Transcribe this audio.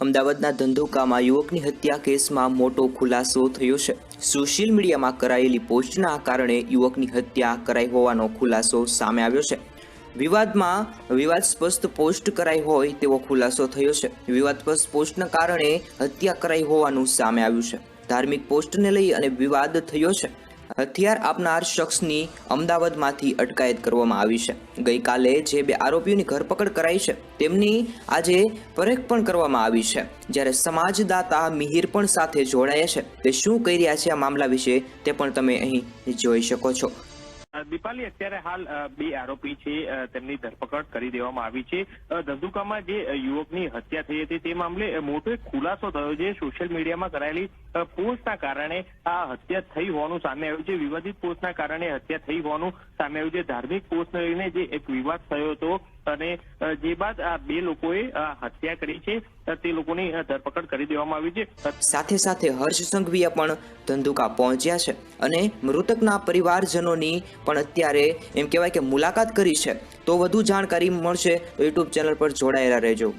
અમદાવાદના ધંધોકામાં યુવકની હત્યા કેસમાં મોટો ખુલાસો થયો છે. સોશિયલ મીડિયામાં કરાયેલી પોસ્ટના કારણે યુવકની હત્યા કરાઈ હોવાનો ખુલાસો સામે આવ્યો છે. વિવાદમાં, વિવાદસ્પષ્ટ પોસ્ટ કરાઈ હોય તેવો ખુલાસો થયો છે. વિવાદસ્પષ્ટ પોસ્ટના કારણે હત્યા કરાઈ હોવાનું સામે આવ્યું છે. ધાર્મિક પોસ્ટને લઈ અને વિવાદ થયો છે. હથિયાર આપનાર શખ્સની અમદાવાદમાંથી અટકાયત કરવામાં આવી છે. ગઈકાલે જે બે આરોપીઓની ધરપકડ કરાઈ છે, તેમની આજે પરેખ પણ કરવામાં આવી છે. જ્યારે સમાજદાતા મિહિર પણ સાથે જોડાયા છે, તે શું કહી રહ્યા છે આ મામલા વિશે તે પણ તમે અહીં જોઈ શકો છો. દીપાલી, અત્યારે હાલ બે આરોપી છે તેમની ધરપકડ કરી દેવામાં આવી છે. ધંધુકામાં જે યુવકની હત્યા થઈ હતી, તે મામલે મોટો એક ખુલાસો થયો છે. સોશિયલ મીડિયામાં કરાયેલી પોસ્ટના કારણે આ હત્યા થઈ હોવાનું સામે આવ્યું છે. વિવાદિત પોસ્ટના કારણે હત્યા થઈ હોવાનું સામે આવ્યું છે. ધાર્મિક પોસ્ટને લઈને જે એક વિવાદ થયો હતો અને જે બાદ આ બે લોકોએ હત્યા કરી છે તે લોકોની ધરપકડ કરી દેવામાં આવી છે. સાથે સાથે હર્ષ સંઘવીએ પણ ધંધુકા પહોંચ્યા છે અને મૃતકના પરિવારજનોની પણ અત્યારે એમ કહેવાય કે મુલાકાત કરી છે. તો વધુ જાણકારી મળશે તો યુટ્યુબ ચેનલ પર જોડાયેલા રહેજો.